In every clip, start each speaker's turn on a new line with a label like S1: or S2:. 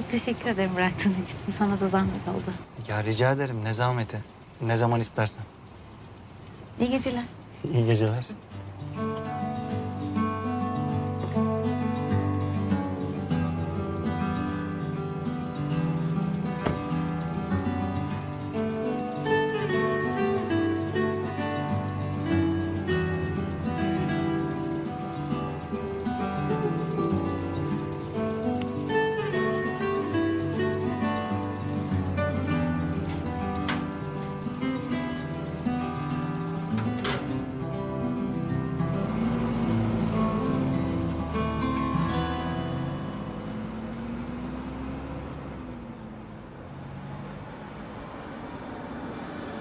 S1: Çok teşekkür ederim bıraktığın için. Sana da zahmet oldu.
S2: Ya rica ederim ne zahmeti. Ne zaman istersen.
S1: İyi geceler.
S2: İyi geceler.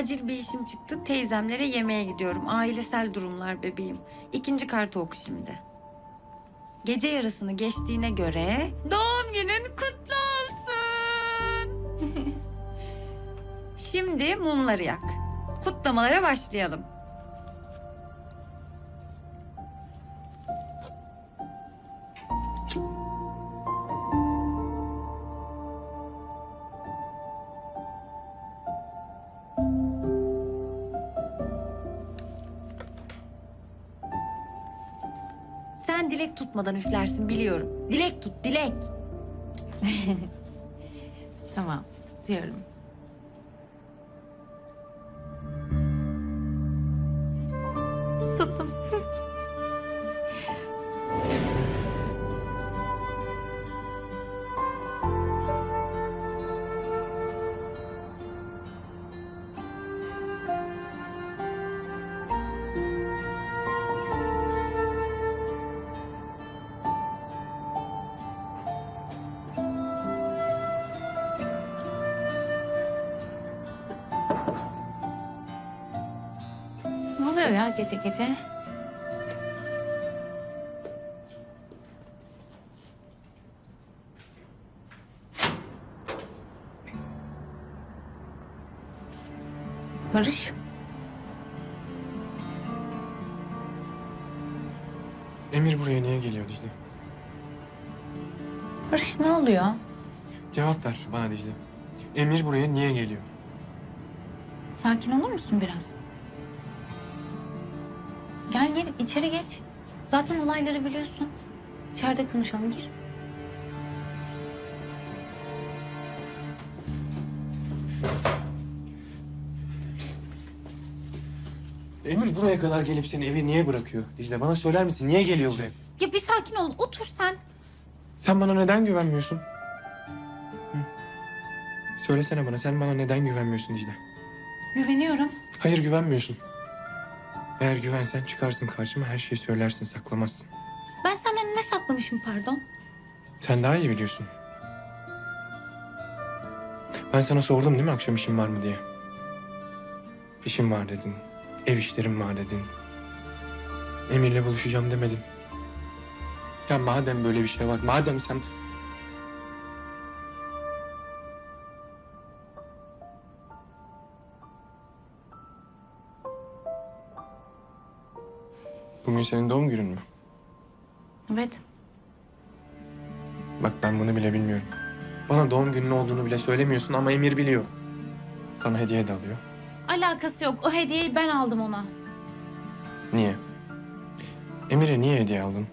S3: Acil bir işim çıktı. Teyzemlere yemeğe gidiyorum. Ailesel durumlar bebeğim. İkinci kartı oku şimdi. Gece yarısını geçtiğine göre doğum günün kutlu olsun. şimdi mumları yak. Kutlamalara başlayalım. Tutmadan üflersin biliyorum. Dilek tut, dilek.
S1: Tamam tutuyorum. Gece gece? Barış,
S4: Emir buraya niye geliyor Dicle?
S1: Barış ne oluyor?
S4: Cevap ver bana Dicle. Emir buraya niye geliyor?
S1: Sakin olur musun biraz? Gel gel içeri geç. Zaten olayları biliyorsun. İçeride konuşalım gir.
S4: Emir buraya kadar gelip seni evi niye bırakıyor? Dicle bana söyler misin? Niye geliyor buraya?
S1: Ya bir sakin ol otur sen.
S4: Sen bana neden güvenmiyorsun? Hı? Söylesene bana sen bana neden güvenmiyorsun Dicle?
S1: Güveniyorum.
S4: Hayır güvenmiyorsun. Eğer güvensen çıkarsın karşıma her şeyi söylersin saklamazsın.
S1: Ben senden ne saklamışım pardon?
S4: Sen daha iyi biliyorsun. Ben sana sordum değil mi akşam işin var mı diye. İşim var dedin. Ev işlerim var dedin. Emir'le buluşacağım demedin. Ya madem böyle bir şey var, madem sen... Bugün senin doğum günün mü?
S1: Evet.
S4: Bak ben bunu bile bilmiyorum. Bana doğum günün olduğunu bile söylemiyorsun ama Emir biliyor. Sana hediye de alıyor.
S1: Alakası yok. O hediyeyi ben aldım ona.
S4: Niye? Emir'e niye hediye aldın?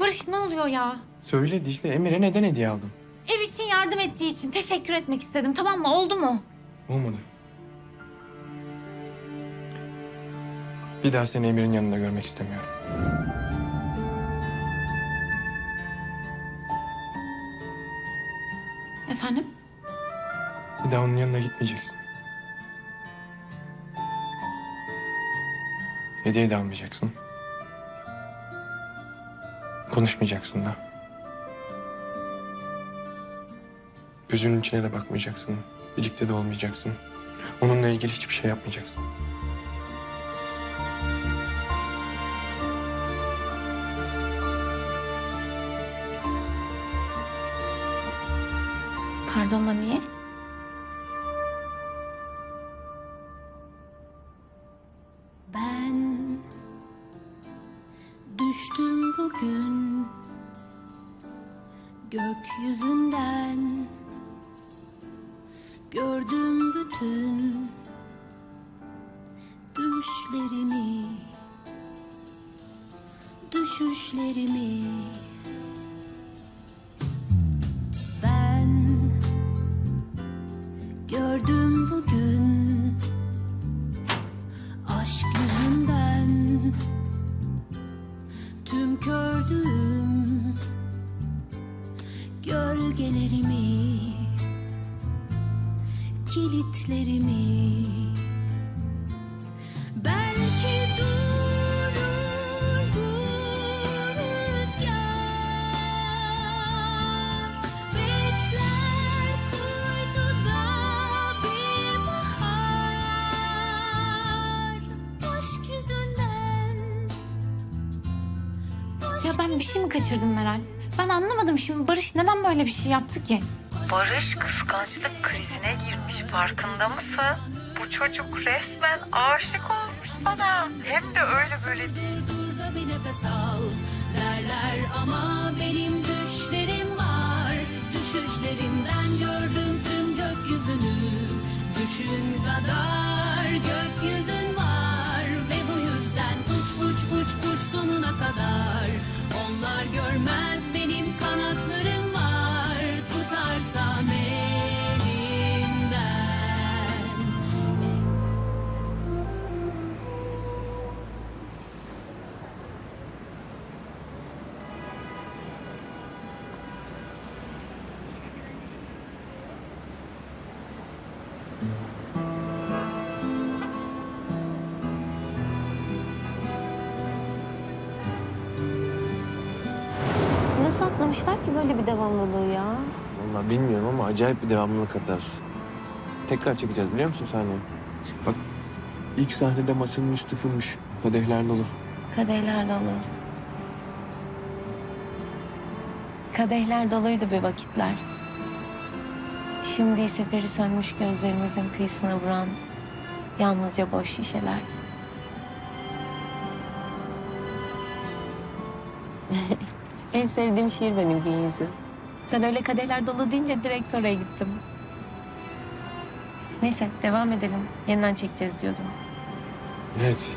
S1: Barış ne oluyor ya?
S4: Söyle Dicle, Emir'e neden hediye aldın?
S1: Ev için yardım ettiği için teşekkür etmek istedim tamam mı? Oldu mu?
S4: Olmadı. Bir daha seni Emir'in yanında görmek istemiyorum.
S1: Efendim?
S4: Bir daha onun yanına gitmeyeceksin. Hediye de almayacaksın. Konuşmayacaksın da. Gözünün içine de bakmayacaksın. Birlikte de olmayacaksın. Onunla ilgili hiçbir şey yapmayacaksın.
S1: Pardon niye?
S5: Ben düştüm bugün gökyüzünden gördüm bütün düşlerimi düşüşlerimi
S1: Barış neden böyle bir şey yaptı ki?
S3: Barış kıskançlık krizine girmiş farkında mısın? Bu çocuk resmen aşık olmuş sana. Hem de öyle böyle değil.
S5: Dur dur da bir nefes al derler ama benim düşlerim var düşüşlerimden gördüm tüm gökyüzünü düşün kadar gökyüzün var ve bu yüzden uç uç uç uç sonuna kadar onlar görmez
S1: Nasıl atlamışlar ki böyle bir devamlılığı ya?
S4: Vallahi bilmiyorum ama acayip bir devamlılık hatası. Tekrar çekeceğiz biliyor musun sahneyi? Bak ilk sahnede masanın üstü fırmış. Kadehler dolu.
S1: Kadehler dolu. Kadehler doluydu bir vakitler. Şimdi ise feri sönmüş gözlerimizin kıyısına vuran yalnızca boş şişeler. En sevdiğim şiir benim gün yüzü. Sen öyle kadehler dolu deyince direkt oraya gittim. Neyse devam edelim. Yeniden çekeceğiz diyordum.
S4: Evet.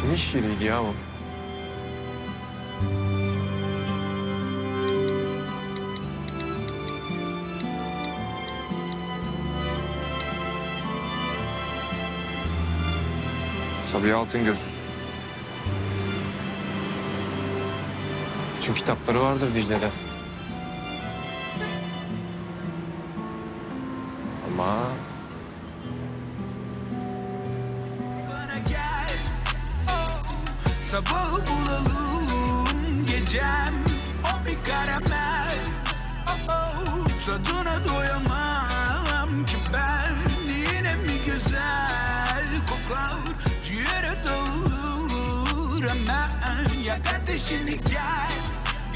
S4: Kimin şiiriydi ya o? Sabiha Altıngöz. Bütün kitapları vardır Dicle'de.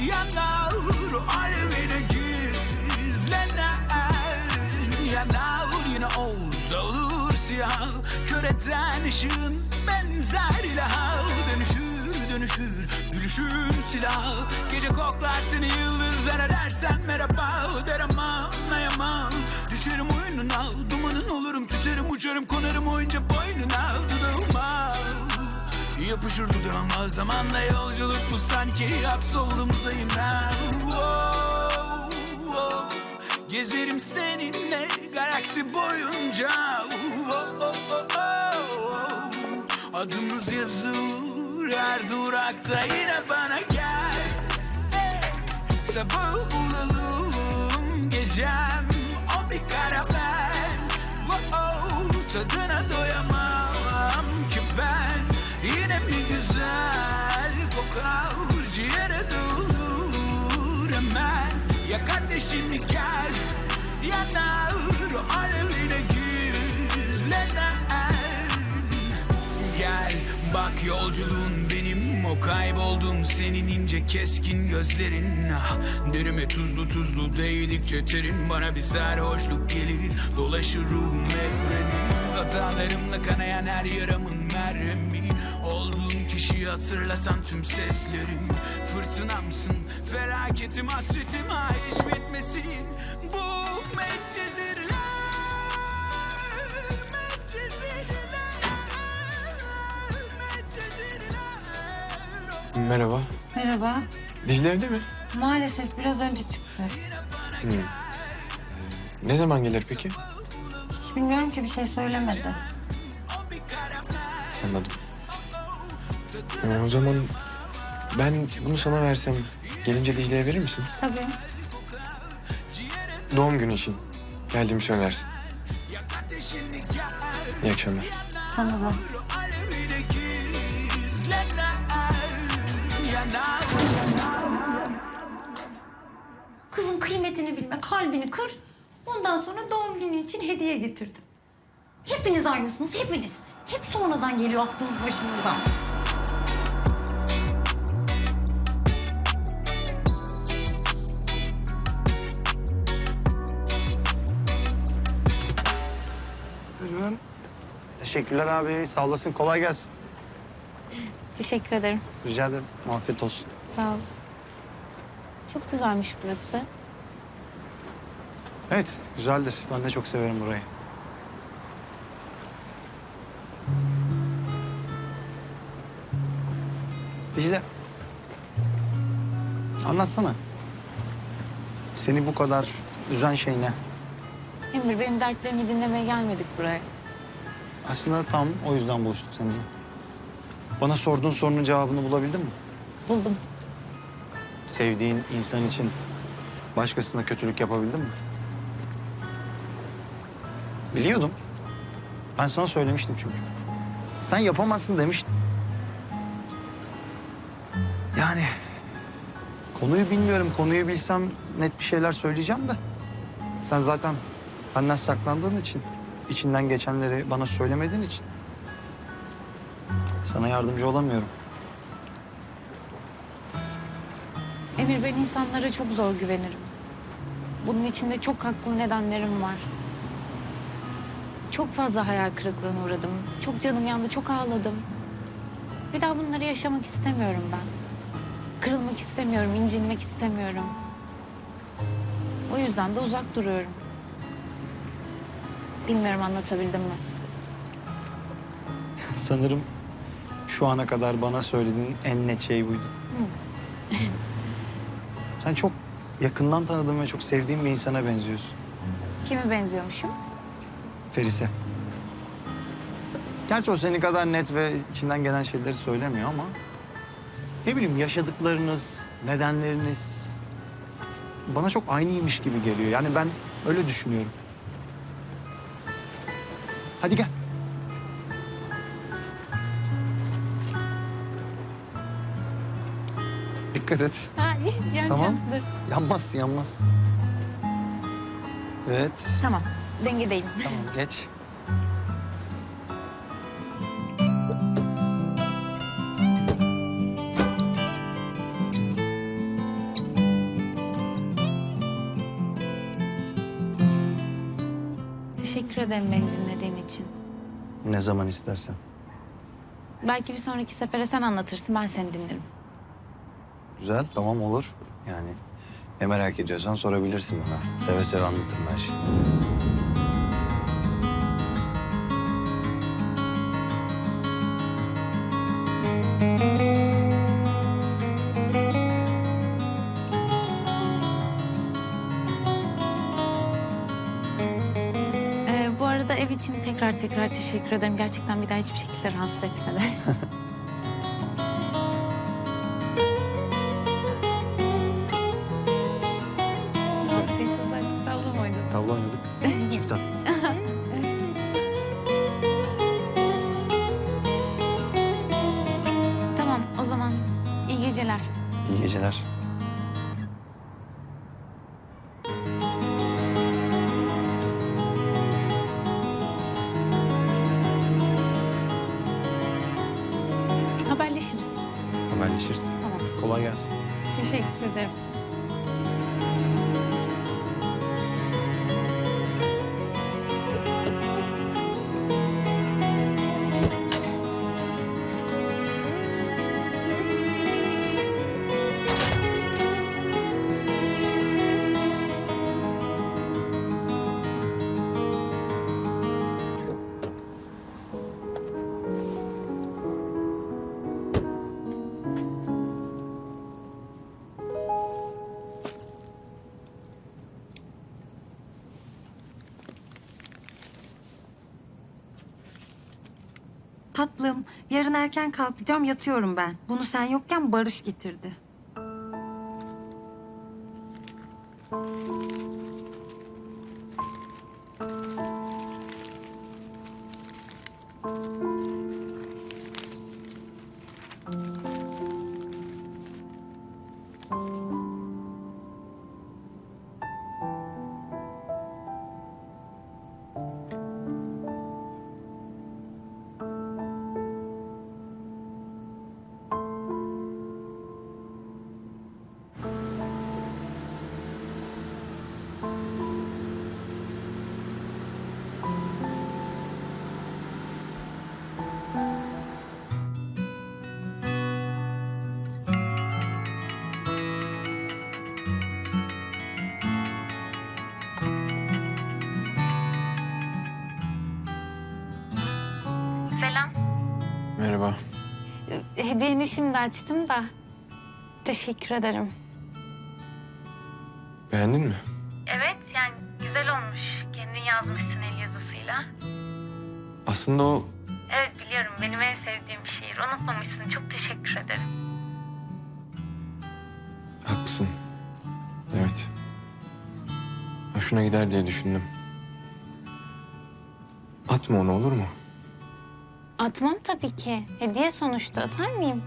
S6: Yanar alevine gizlenen Yanar yine oğuz dağılır siyah. Kör eden ışığın benzer ilaha Dönüşür dönüşür gülüşün silah. Gece koklar seni yıldızlara dersen merhaba. Der ama anlayamam Düşerim oyununa dumanın olurum Tüterim uçarım konarım oyunca boynuna. Dudağıma Yapışır dudağıma zamanla yolculuk bu sanki. Hapsoldum uzayına Wow, wow. Gezerim seninle galaksi boyunca. Wow, wow, wow. Adımız yazılır her durakta yine bana gel. Sabah bulalım gecem O bir karamel Wow, Tadına doyamam senin ince keskin gözlerin ah, Derime tuzlu tuzlu değdikçe terin. Bana bir sarhoşluk gelir Dolaşır ruhum evrenin Hatalarımla kanayan her yaramın merhemi. Olduğum kişiyi hatırlatan tüm seslerim. Fırtınamsın felaketim hasretim ha hiç bitmesin
S4: Merhaba.
S3: Merhaba.
S4: Dicle evde mi?
S3: Maalesef biraz önce çıktı.
S4: Ne zaman gelir peki?
S3: Hiç bilmiyorum ki bir şey söylemedi.
S4: Anladım. Ee, o zaman ben bunu sana versem gelince Dicle'ye verir misin?
S3: Tabii.
S4: Doğum günü için. Geldiğimi söylersin. İyi akşamlar.
S3: Sana da. Kır. Ondan sonra doğum günü için hediye getirdim. Hepiniz aynısınız, hepiniz. Hep sonradan geliyor aklınız başınıza.
S2: Buyurun. Teşekkürler abi. Sağ olasın. Kolay gelsin.
S1: Teşekkür ederim.
S2: Rica ederim. Afiyet olsun.
S1: Sağ ol. Çok güzelmiş burası.
S2: Evet, güzeldir. Ben de çok severim burayı. Dicle. Anlatsana. Seni bu kadar üzen şey ne?
S1: Emir benim dertlerimi dinlemeye gelmedik buraya.
S2: Aslında tam o yüzden buluştuk seninle. Bana sorduğun sorunun cevabını bulabildin mi?
S1: Buldum.
S2: Sevdiğin insan için başkasına kötülük yapabildin mi? Biliyordum. Ben sana söylemiştim çünkü. Sen yapamazsın demiştim. Yani konuyu bilmiyorum. Konuyu bilsem net bir şeyler söyleyeceğim de. Sen zaten benden saklandığın için, içinden geçenleri bana söylemediğin için sana yardımcı olamıyorum.
S1: Emir ben insanlara çok zor güvenirim. Bunun içinde çok haklı nedenlerim var. Çok fazla hayal kırıklığına uğradım. Çok canım yandı, çok ağladım. Bir daha bunları yaşamak istemiyorum ben. Kırılmak istemiyorum, incinmek istemiyorum. O yüzden de uzak duruyorum. Bilmiyorum anlatabildim mi?
S2: Sanırım şu ana kadar bana söylediğin en net şey buydu. Sen çok yakından tanıdığım ve çok sevdiğim bir insana benziyorsun.
S1: Kime benziyormuşum?
S2: Feris'e. Gerçi o senin kadar net ve içinden gelen şeyleri söylemiyor ama... Ne bileyim yaşadıklarınız, nedenleriniz... Bana çok aynıymış gibi geliyor. Yani ben öyle düşünüyorum. Hadi gel. Dikkat et.
S1: Ha, yanacağım.
S2: Tamam.
S1: Dur.
S2: Yanmaz, yanmaz. Evet,
S1: Tamam, dengedeyim.
S2: tamam geç.
S1: Teşekkür ederim beni dinlediğin için.
S2: Ne zaman istersen.
S1: Belki bir sonraki sefere sen anlatırsın, ben seni dinlerim.
S2: Güzel, tamam olur. Yani ne merak ediyorsan sorabilirsin bana. Seve seve anlatırım her şeyi.
S1: için tekrar tekrar teşekkür ederim. Gerçekten bir daha hiçbir şekilde rahatsız etmedi.
S2: Tavla oynadık.
S1: Çift
S2: at.
S1: tamam
S2: o zaman
S1: iyi geceler. İyi geceler.
S3: Tatlım, yarın erken kalkacağım, yatıyorum ben. Bunu sen yokken Barış getirdi.
S1: Hediyeni şimdi açtım da. Teşekkür ederim.
S4: Beğendin mi?
S1: Evet yani güzel olmuş. Kendin yazmışsın el yazısıyla.
S4: Aslında o
S1: Evet biliyorum benim en sevdiğim şiir. Unutmamışsın çok teşekkür ederim.
S4: haklısın. Evet. Hoşuna gider diye düşündüm. Atma onu olur mu?
S1: Atmam tabii ki. Hediye sonuçta atar mıyım?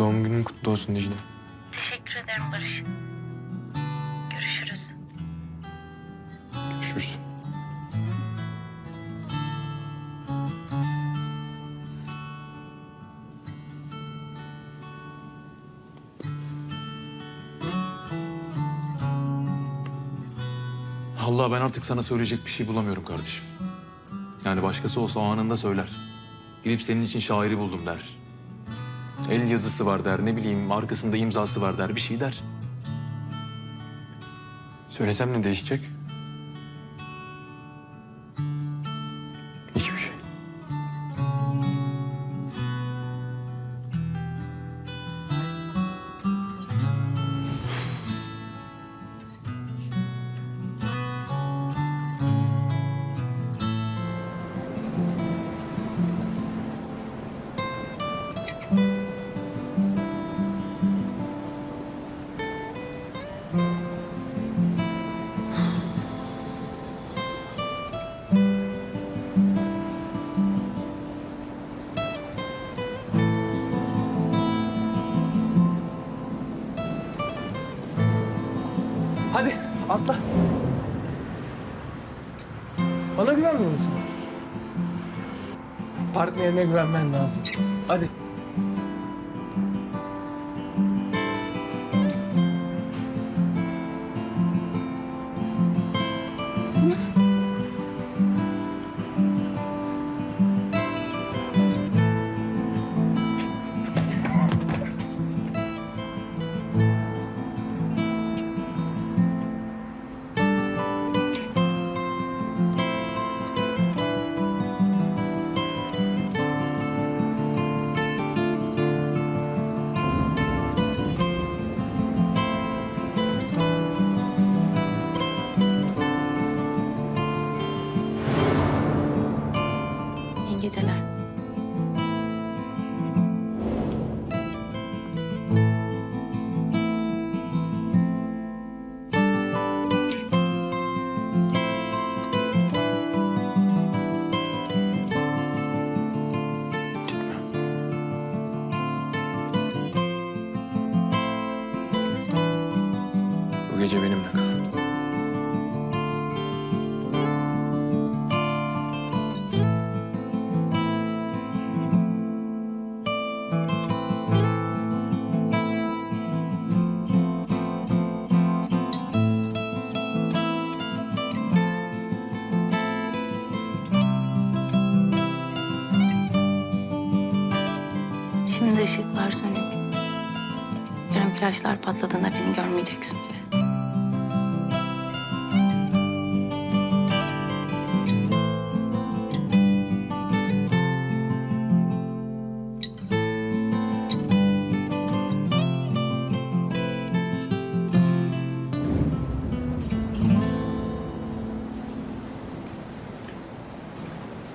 S4: Doğum günün kutlu olsun Dicle.
S1: Teşekkür ederim Barış. Görüşürüz.
S4: Görüşürüz.
S7: Allah ben artık sana söyleyecek bir şey bulamıyorum kardeşim. Yani başkası olsa o anında söyler. Gidip senin için şairi buldum der. El yazısı var der, ne bileyim arkasında imzası var der, bir şey der.
S4: Söylesem ne değişecek?
S2: Atla.
S8: Bana güvenmiyor musun? Partnerine güvenmen lazım. Hadi.
S4: Gece benimle kal.
S1: Şimdi ışıklar sönük. Yarın flaşlar patladığında beni görmeyeceksin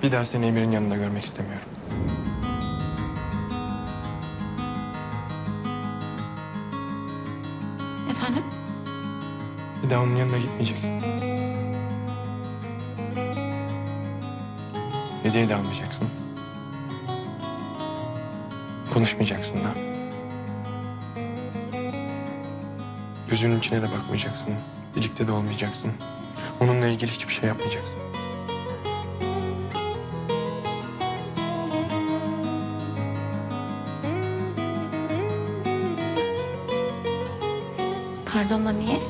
S4: Bir daha seni Emir'in yanında görmek istemiyorum.
S1: Efendim?
S4: Bir daha onun yanına gitmeyeceksin. Hediye de almayacaksın. Konuşmayacaksın da. Gözünün içine de bakmayacaksın. Birlikte de olmayacaksın. Onunla ilgili hiçbir şey yapmayacaksın.
S1: Pardon da niye?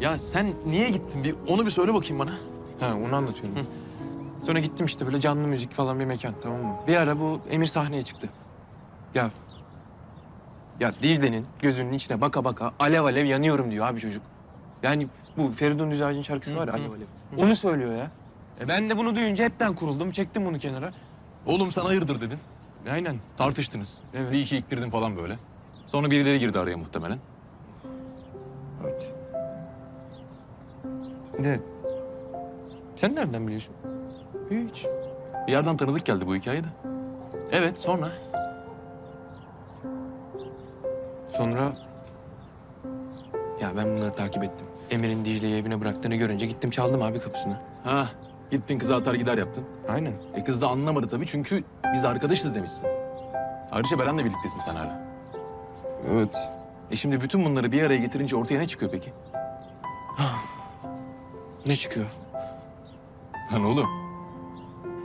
S7: Ya sen niye gittin? Bir onu bir söyle bakayım bana.
S4: Ha onu anlatıyorum. Sonra gittim işte böyle canlı müzik falan bir mekan tamam mı? Bir ara bu Emir sahneye çıktı. Ya ya Dicle'nin gözünün içine baka baka alev alev yanıyorum diyor abi çocuk. Yani bu Feridun Düzağaç'ın şarkısı var ya Alev Alev. Onu söylüyor ya. E ben de bunu duyunca hepten kuruldum. Çektim bunu kenara.
S7: Oğlum sen hayırdır dedin.
S4: Aynen.
S7: Tartıştınız.
S4: Evet.
S7: Bir iki iktirdin falan böyle. Sonra birileri girdi araya muhtemelen.
S4: Evet. De sen nereden biliyorsun? Hiç.
S7: Bir yerden tanıdık geldi bu hikayede. Evet sonra?
S4: Sonra ya ben bunları takip ettim. Emir'in Dicle'yi evine bıraktığını görünce gittim çaldım abi kapısına.
S7: Ha gittin kıza atar gider yaptın.
S4: Aynen.
S7: E kız da anlamadı tabii çünkü biz arkadaşız demişsin. Ayrıca Beren'le birliktesin sen hala.
S4: Evet.
S7: E şimdi bütün bunları bir araya getirince ortaya ne çıkıyor peki?
S4: Ne çıkıyor?
S7: Lan oğlum.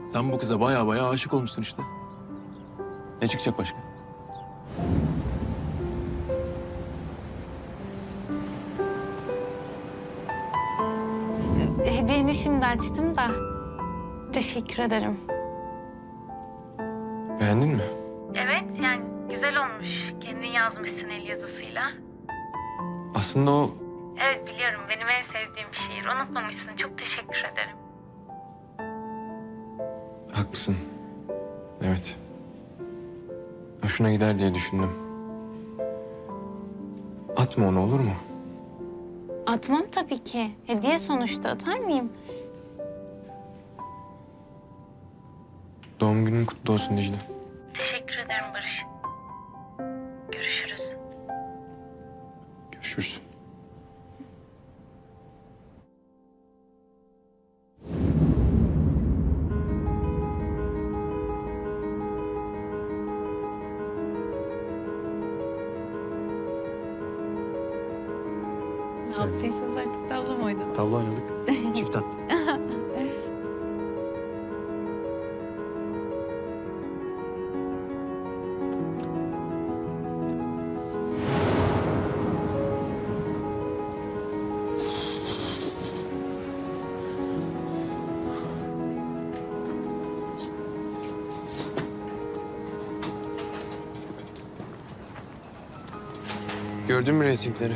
S7: Sen bu kıza baya baya aşık olmuşsun işte. Ne çıkacak başka?
S1: Hediyeni şimdi açtım da. Teşekkür ederim.
S4: Beğendin mi?
S1: Evet yani güzel olmuş. Kendin yazmışsın el yazısıyla.
S4: Aslında o
S1: Evet biliyorum benim en sevdiğim şiir. Unutmamışsın. Çok teşekkür ederim.
S4: Haklısın. Evet. Hoşuna gider diye düşündüm. Atma onu olur mu?
S1: Atmam tabii ki. Hediye sonuçta atar mıyım?
S4: Doğum günün kutlu olsun Dicle.
S1: Ne yaptıysanız artık tavla mı oynadın?
S2: Tavla oynadık. Çift at.
S4: Gördün mü reytingleri?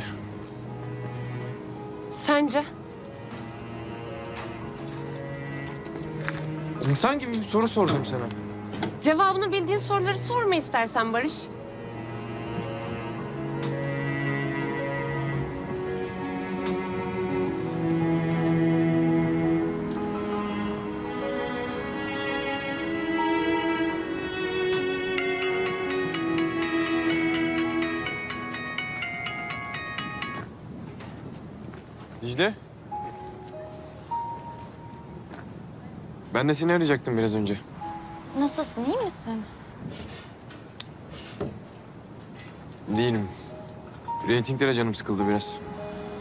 S4: İnsan gibi bir soru sordum sana.
S9: Cevabını bildiğin soruları sorma istersen Barış.
S4: Dicle. Ben de seni arayacaktım biraz önce.
S1: Nasılsın, iyi misin?
S4: Değilim. Reytinglere canım sıkıldı biraz.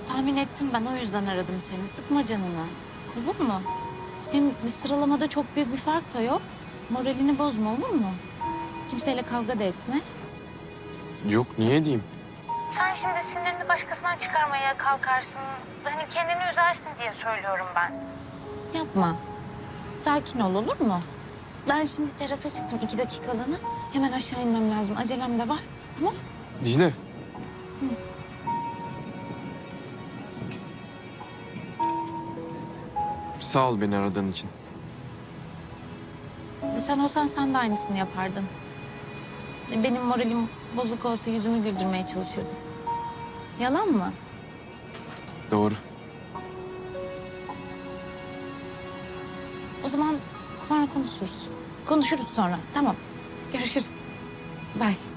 S1: Tahmin ettim ben, o yüzden aradım seni. Sıkma canını. Olur mu? Hem bir sıralamada çok büyük bir fark da yok. Moralini bozma, olur mu? Kimseyle kavga da etme.
S4: Yok niye diyeyim?
S1: Sen şimdi sinirini başkasına çıkarmaya kalkarsın. Hani kendini üzersin diye söylüyorum ben. Yapma. Sakin ol olur mu? Ben şimdi terasa çıktım iki dakikalığına. Hemen aşağı inmem lazım. Acelem de var. Tamam
S4: Dicle. Sağ ol beni aradığın için.
S1: Sen olsan sen de aynısını yapardın. Benim moralim bozuk olsa yüzümü güldürmeye çalışırdın. Yalan mı?
S4: Doğru.
S1: Sonra konuşuruz. Konuşuruz sonra. Tamam. Görüşürüz. Bye.